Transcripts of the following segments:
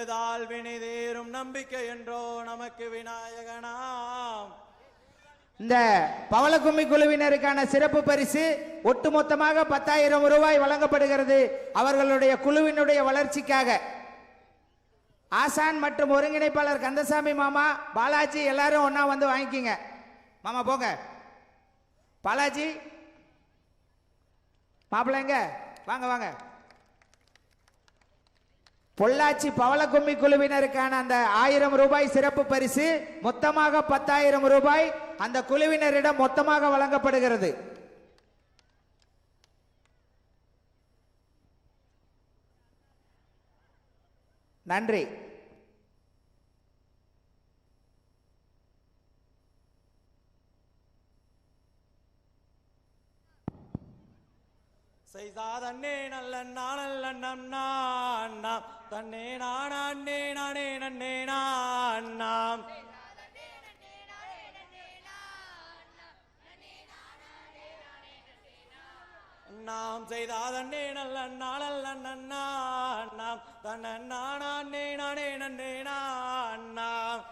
தொழுதால் வினை தேரும் நம்பிக்கை என்றோ நமக்கு விநாயகனாம். இந்த பவளக்கும்மி குழுவினருக்கான சிறப்பு பரிசு ஒட்டுமொத்தமாக பத்தாயிரம் ரூபாய் வழங்கப்படுகிறது. அவர்களுடைய குழுவினுடைய வளர்ச்சிக்காக. ஆசான் மற்றும் ஒருங்கிணைப்பாளர் கந்தசாமி மாமா பாலாஜி எல்லாரும் ஒன்னா வந்து வாங்கிக்கிங்க. மாமா போங்க. பாலாஜி மாப்பிள்ளைங்க வாங்க வாங்க. பொள்ளாச்சி பவளக்கும்மி குழுவினருக்கான அந்த ஆயிரம் ரூபாய் சிறப்பு பரிசு மொத்தமாக பத்தாயிரம் ரூபாய். அந்த குழுவினரிடம் மொத்தமாக வழங்கப்படுகிறது. நன்றி. செய்தாதன்னே நல்ல நானல்ல நம் நாம் தன்னே நானே நானே நன்னே நாம் நாம் செய்தாதன்னே நல்ல நாளல்ல நன்னா நாம் தன்ன நானே நானே நன்னே நாம்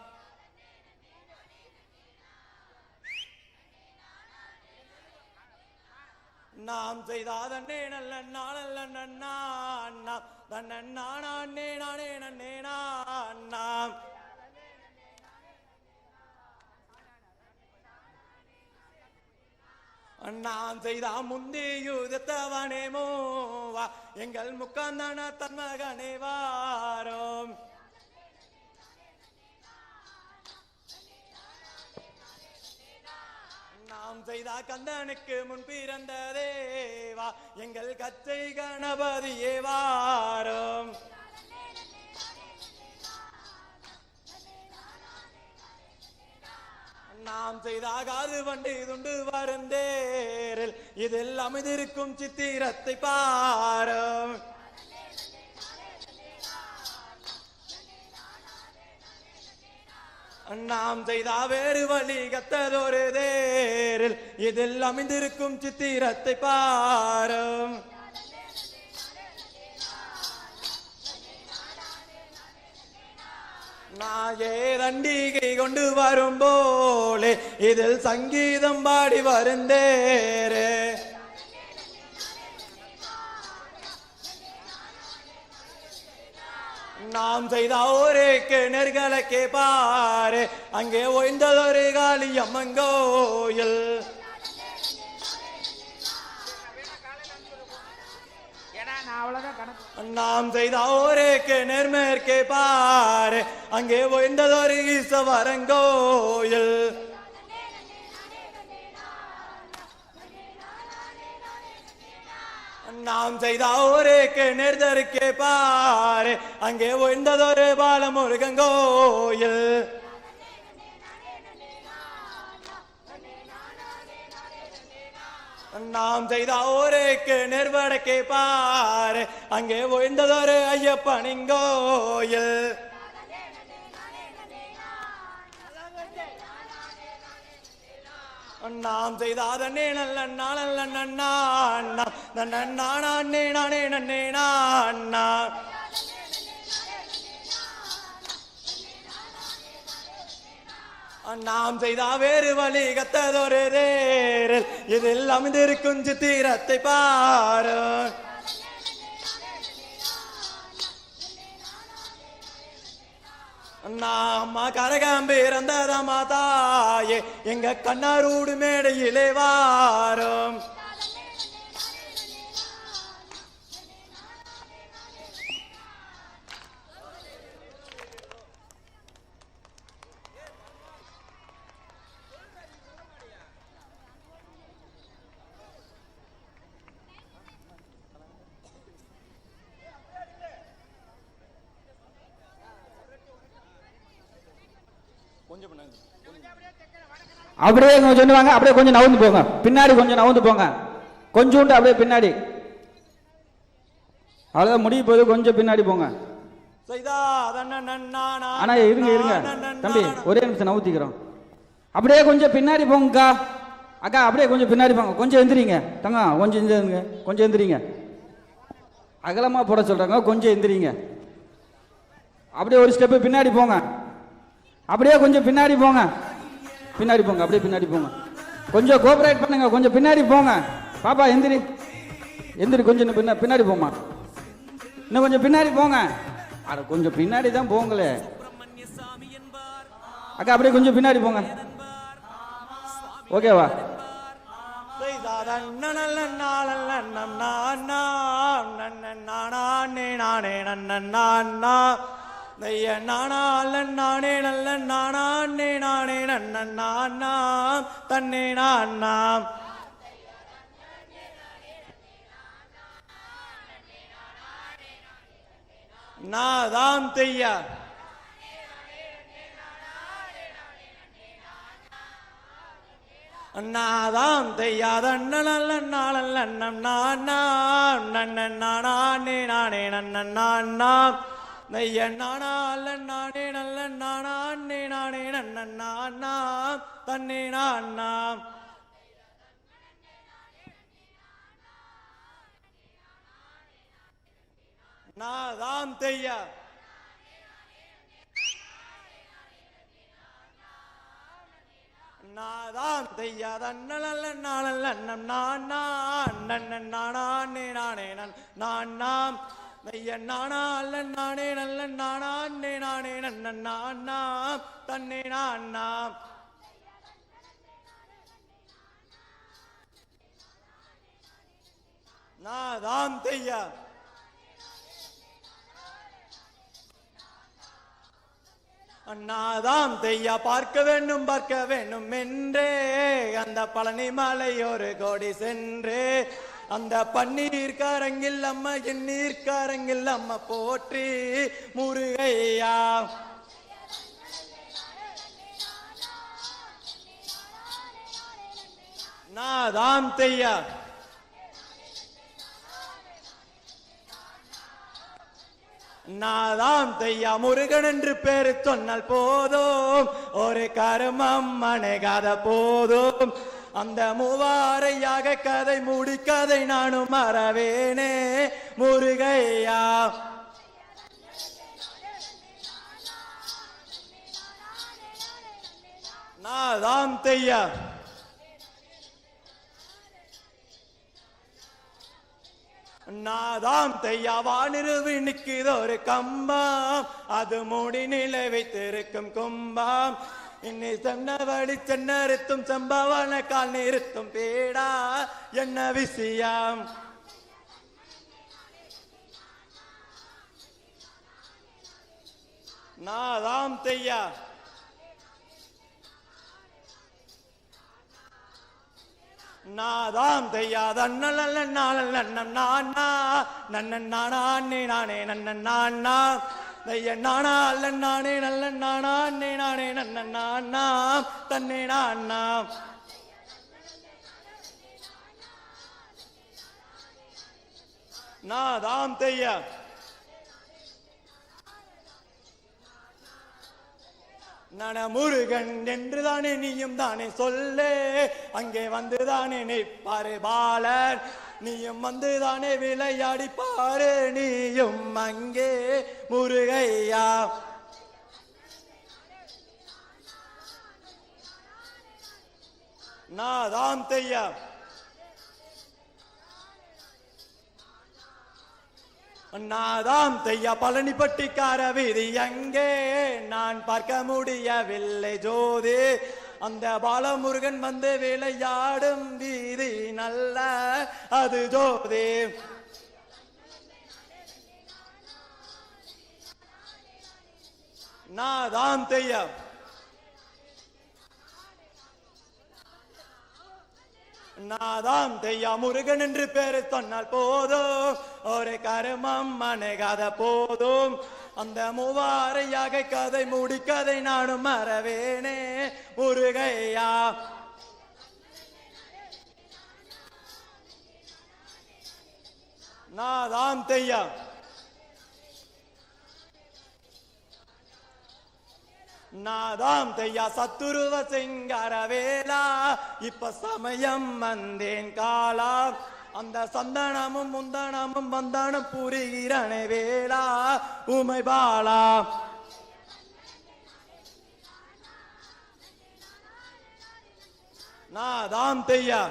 நாம் செய்தாதன்னே நல்ல நாளல்ல நன்னா நாம் தன்ன நானே நானே நன்னே நான் நாம் நாம் செய்தா முந்தி யூதத்தவனேமோ வா எங்கள் முக்கந்தன தன்மகனே வாரோம். நாம் செய்தா கந்தனுக்கு முன் பிறந்த தேவா எங்கள் கச்சை கணபதியே வாரும். நாம் செய்தாகாது வண்டி துண்டு வருந்தேரில். இதில் அமைதிருக்கும் சித்திரத்தை பாரும். நாம் செய்தா வேறு வழி கத்ததொரு தேரில். இதில் அமைந்திருக்கும் சித்திரத்தை பாரும். நாயே தண்டிகை கொண்டு வரும் போலே. இதில் சங்கீதம் பாடி வருந்தேரே. நாம் செய்த ஒரே கிணறுகளுக்கே பாரு அங்கே ஓய்ந்ததொரு காளி அம்மங்கோயில் நாம் செய்த ஒரே கிணறு மேற்கே பாரு. அங்கே ஓய்ந்ததொரு ஈசவரங்கோயில் நாம் செய்த ஊருக்கு கிணறுதற்கே பாரு. அங்கே ஓய்ந்ததொரு பாலமுருகங்கோயில் நாம் செய்த ஊருக்கு நெர்வடக்கே பாரு. அங்கே ஓய்ந்ததொரு ஐயப்பனிங்கோயில் நாம் செய்தாதன்னே நல்ல நல்ல நன்னா நன்ன நானே நானே நன்னே நான்னா நாம் செய்தா வேறு வழி கத்ததொரு தேரில் இதில் அமைந்திருக்கும் சித்திரத்தை பாரு. நாம கரகம்பிறந்ததமா மாதாயே எங்க கண்ணாரூடு மேடையிலே வாரம். அப்படியே கொஞ்சம் சொல்லுவாங்க அப்படியே கொஞ்சம் நவுந்து போங்க. பின்னாடி கொஞ்சம் நவுந்து போங்க. கொஞ்சோண்டு அப்படியே பின்னாடி. அவ்வளோதான் முடிய போது கொஞ்சம் பின்னாடி போங்க. ஆனா இருங்க இருங்க. தம்பி ஒரே நிமிஷம் நவுத்திக்கிறோம். அப்படியே கொஞ்சம் பின்னாடி போங்கக்கா. அக்கா அப்படியே கொஞ்சம் பின்னாடி போங்க. கொஞ்சம் எந்திரிங்க. தங்க கொஞ்சம் எந்திரிங்க. கொஞ்சம் எந்திரிங்க. அகலமாக போட சொல்கிறாங்க கொஞ்சம் எந்திரிங்க. அப்படியே ஒரு ஸ்டெப்பு பின்னாடி போங்க. அப்படியே கொஞ்சம் பின்னாடி போங்க பின்னாடி போங்க அப்படியே பின்னாடி போங்க கொஞ்சம் கோஆபரேட் பண்ணுங்க கொஞ்சம் பின்னாடி போங்க பாப்பா எந்திரி எந்திரி கொஞ்சம் இன்னும் பின்னாடி போமா இன்னும் கொஞ்சம் பின்னாடி போங்க அட கொஞ்சம் பின்னாடி தான் போங்களே அக்கா அப்படியே கொஞ்சம் பின்னாடி போங்க ஓகேவா நானே நான் நானே நன்னா நன்னன் நானா அல்லன் நானே நல்ல நானே நானே நன்னன் நான் நாம் தன்னே நான் நாம் நாதாம் தெய்யா. நாதாம் தெய்யாத நல்ல நாளல்ல நம் நான் நாம் நன்னன் நானே நானே நன்னன் நான் நாம் நானே நல்ல நானே நானே நன்னன் நான் நாம் தன்னே நான். நாதாம் தெய்யா. நாதாம் தெய்யாத நல்ல நாளல்ல நம் நான் நான் நானே நானே நான் நான். நாம் நெய்ய அல்ல நானே நல்ல நானே நானே நன்னன் நான் நாம் தன்னே நான். நாம் நாதாம் தெய்யா. அண்ணாதாம் தெய்யா. பார்க்க வேண்டும் பார்க்க வேண்டும் என்றே. அந்த பழனி மலை ஒரு கோடி சென்று. அந்த பன்னீர் காரங்கில் அம்மா என் நீர்க்காரங்கில் அம்மா போற்றி முருகையா. நாதாம் தெய்யா நாதாம் தெய்யா முருகன் என்று பேரு சொன்னால் போதும். ஒரு கருமம் அணைகாத போதும். அந்த மூவாரையாக கதை மூடி கதை நானும் மறவேனே. முருகையா. நாதாம் தெய்யா. நாதாம் தையாவானிருவி நிற்குது ஒரு கம்பம். அது மூடி நிலை வைத்திருக்கும் கும்பம். இன்னி சென்னவடி சென்னறுத்தும் சம்பவன கால் நிறுத்தும் பேடா. என்ன விஷயம்? நாதாம் தையா நாதாம் தையாத நல்ல நாளல் நன்னம் நானா நன்னன் நானே நானே நன்னன் நானா நானா அல்ல நானே நல்ல நானே நானே நன்னன் நானா தன்னே நான் நாதாம் தெய்ய நன முருகன் என்று தானே நீயும் தானே சொல்லு. அங்கே வந்து தானே நிற்பாரு பாலன். நீயும் வந்து தானே விளையாடி பாரு நீயும் அங்கே முருகையா? நாதாம் தையா. நாதாம் தையா பழனிப்பட்டிக்கார வீதி எங்கே நான் பார்க்க முடியவில்லை ஜோதி. அந்த பாலமுருகன் வந்து விளையாடும் வீதி நல்ல அது ஜோதி. நாதாம் தையா நாதாம் தெய்யா முருகன் என்று பேரு சொன்னால் போதும். ஒரு கருமம் அணைகாத போதும். அந்த மூவாரையாக கதை மூடி கதை நானும் மறவேனே. முருகையா. நாதாம் தெய்யா நாதாம் தையா சத்துருவ சிங்காரவேலா. இப்ப சமயம் வந்தேன் காலா. அந்த சந்தனமும் முந்தனமும் வந்தனம் புரிகிறனை வேளா உமை பாலா. நான் தான் தெய்யா.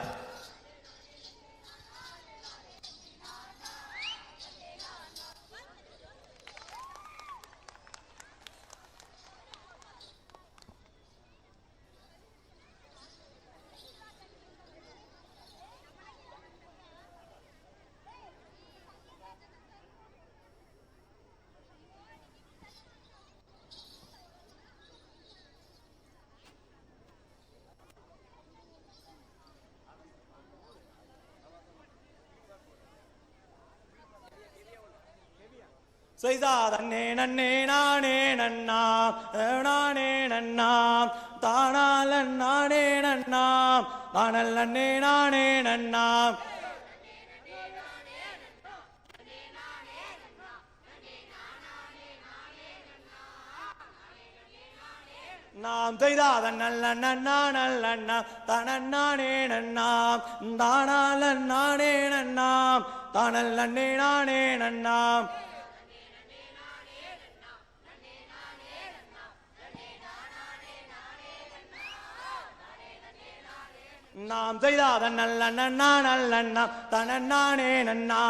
செய்தாதன்னே நன்னே நானே நன்னா நானே நன்னா தானால் நானே நன்னா தானல் நன்னே நானே நன்னா நாம் செய்தாதன் நல்ல நன்னா நல்ல தனநானே நன்னா தானால நானே நன்னாம். தானல் நன்னே நானே நன்னாம். நாம் செய்தாத நல்ல நன்னா நல்ல தனநானே நன்னா.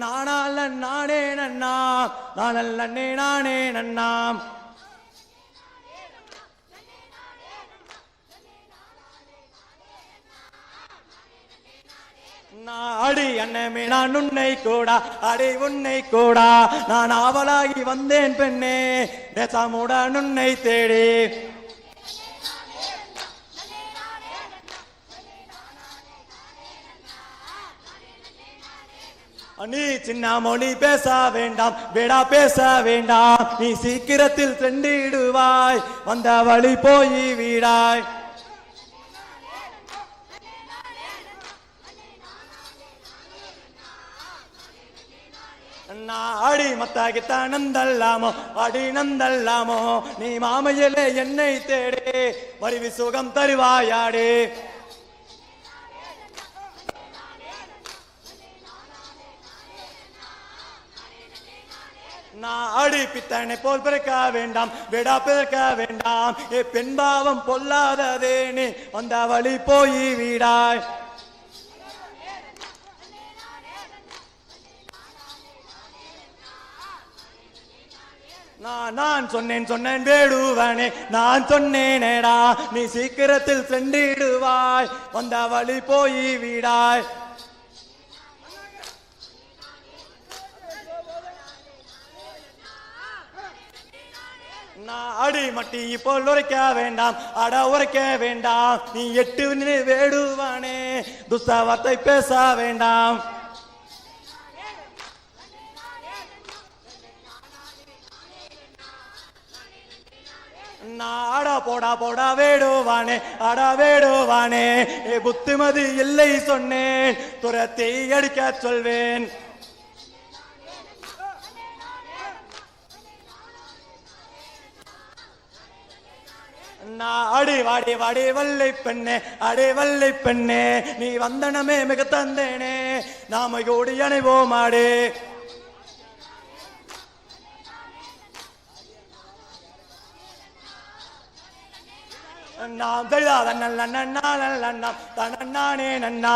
நானால நானே நன்னா நானல்ல நானே நன்னா. அடி அண்ணமே நான் உன்னை கூடா. அடி உன்னை கூடா. நான் ஆவலாகி வந்தேன் பெண்ணே. நேசமுடன் உன்னை தேடி. நீ சின்ன மொழி பேச வேண்டாம் வேடா பேச வேண்டாம். நீ சீக்கிரத்தில் சென்றிடுவாய் வந்த வழி போய் வீடாய். ஆடி மத்தாகித்தா நந்தல்லாமோ அடி நந்தல்லாமோ நீ மாமையிலே என்னை தேடே மறுவி சுகம் தருவாயாடே. நாடு பித்தனை போல் பிறக்க வேண்டாம் விடா பிறக்க வேண்டாம். ஏ பெண்பாவம் பொல்லாததே நீ வந்த வழி போய் வீடாய். நான் நான் சொன்னேன் சொன்னேன் வேடுவனே நான் சொன்னேனேடா நீ சீக்கிரத்தில் சென்றிடுவாய். வந்த வழி போய் வீடாய். அடி மட்டி போல் உரைக்க வேண்டாம். அட உரைக்க வேண்டாம். நீ எட்டு நினை வேடுவானே. துஸ்தவத்தை பேச வேண்டாம். நான் போடா போடா வேடுவானே. அடா வேடுவானே. புத்திமதி இல்லை சொன்னேன். துரத்தை அடிக்க சொல்வேன். நான் அடி வாடி வாடி வல்லை பெண்ணே அடி வல்லை பெண்ணே நீ வந்தனமே மிக தந்தேனே நாம ஓடி அணைவோம் ஆடே. நாம் தெரியாத நல்ல நன்னா நல்ல நன்னா தனநானே நன்னா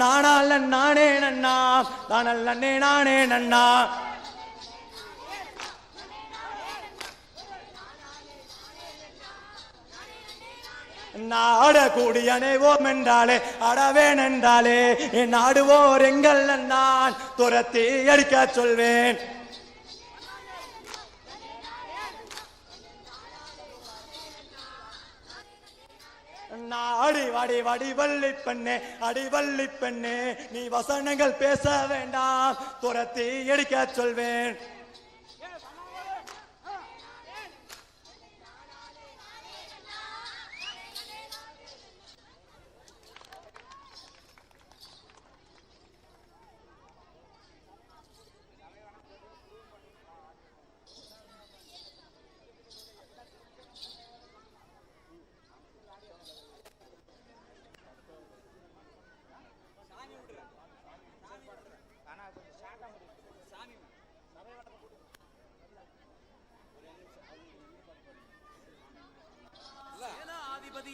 நானால நானே நன்னா தானல்ல நானே நன்னா நாட கூடியனே ஓம் என்றாலே அடவேன் என்றாலே என் ஆடுவோர் எங்கள் நான் துரத்தி அடிக்க சொல்வேன். அடி வாடி வடிவள்ளி பெண்ணே அடிவள்ளி பெண்ணே நீ வசனங்கள் பேச வேண்டாம் துரத்தி எடுக்க சொல்வேன்.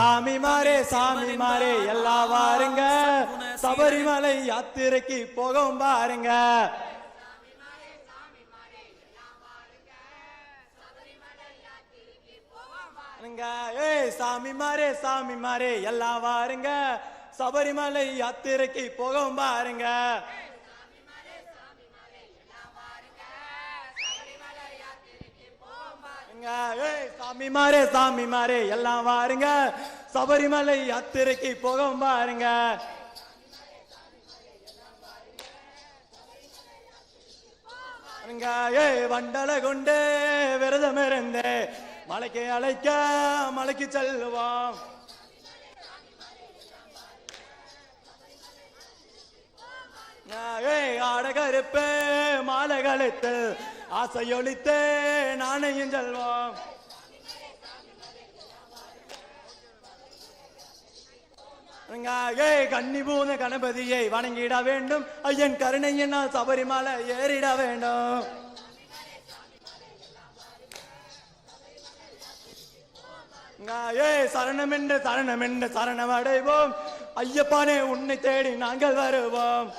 சாமி மாறே சாமி மாறே எல்லாம் வாருங்க. சபரிமலை யாத்திரைக்கு போகும் பாருங்க. ஏய் சாமி மாறே சாமி மாறே எல்லாம் வாருங்க. சபரிமலை யாத்திரைக்கு போகும் பாருங்க. வாருங்க. ஏய் சாமி மாறே சாமி மாறே எல்லாம் வாருங்க. சபரிமலை யாத்திரைக்கு போகும் பாருங்க. ஏய் வண்டல கொண்டு விரதம் இருந்து மலைக்கு அழைக்க மலைக்கு செல்லுவோம் ஏய் ஆடகருப்பு மாலை கழுத்து ஆசையொழித்தே நாணயம் செல்வோம். ஏய் கன்னி பூத கணபதியை வணங்கிட வேண்டும். ஐயன் கருணையினால் சபரிமலை ஏறிட வேண்டும். ஏய் சரணம் என்று சரணம் என்று சரணம் அடைவோம். ஐயப்பானே உன்னை தேடி நாங்கள் வருவோம்.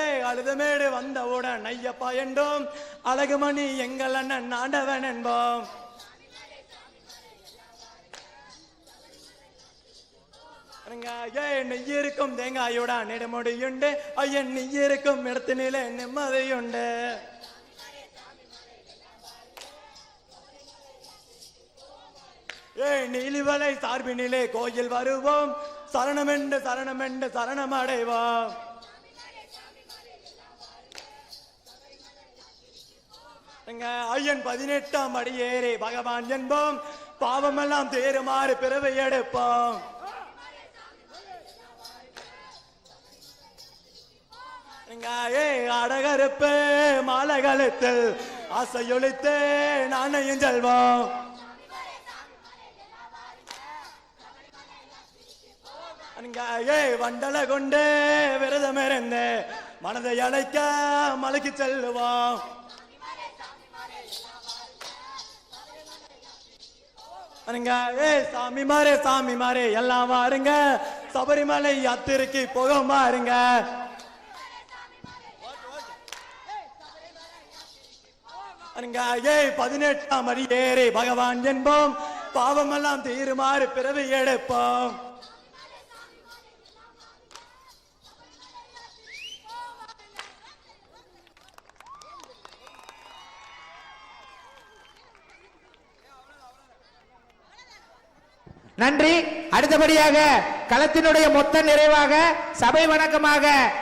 ஏய் அழுதமேடு வந்தவுடன் ஐயப்பா என்றோம் அழகுமணி எங்கள் அண்ணன் ஆண்டவன் என்போம். நெய் நெய்யிருக்கும் தேங்காயுடன் நெடுமுடியுண்டு ஐயன் நெய்யிருக்கும் இடத்தினிலே நிம்மதியுண்டு. ஏய் நீலிவலை சார்பினிலே கோயில் வருவோம் சரணமென்று சரணமென்று சரணம் அடைவோம். ஐயன் பதினெட்டாம் அடி ஏறி பகவான் என்போம். பாவமெல்லாம் தேறுமாறு பிறவை எடுப்போம். எங்க அடகருப்பு மாலை கழுத்தில் ஆசையொழித்து நாணயம் செல்வோம். அங்க வண்டல கொண்டு விரதம் இருந்து மனதை அழைக்க மலைக்கு செல்லுவோம் அங்க ஏ சாமி மாரே சாமி மாரே எல்லாம் வாருங்க. சபரிமலை யாத்திரைக்கு போக மாறுங்க அங்க ஏய் பதினெட்டாம் அடி ஏறி பகவான் என்போம். பாவமெல்லாம் தீருமாறு பிறவி எடுப்போம். நன்றி. அடுத்தபடியாக களத்தினுடைய மொத்த நிறைவாக சபை வணக்கமாக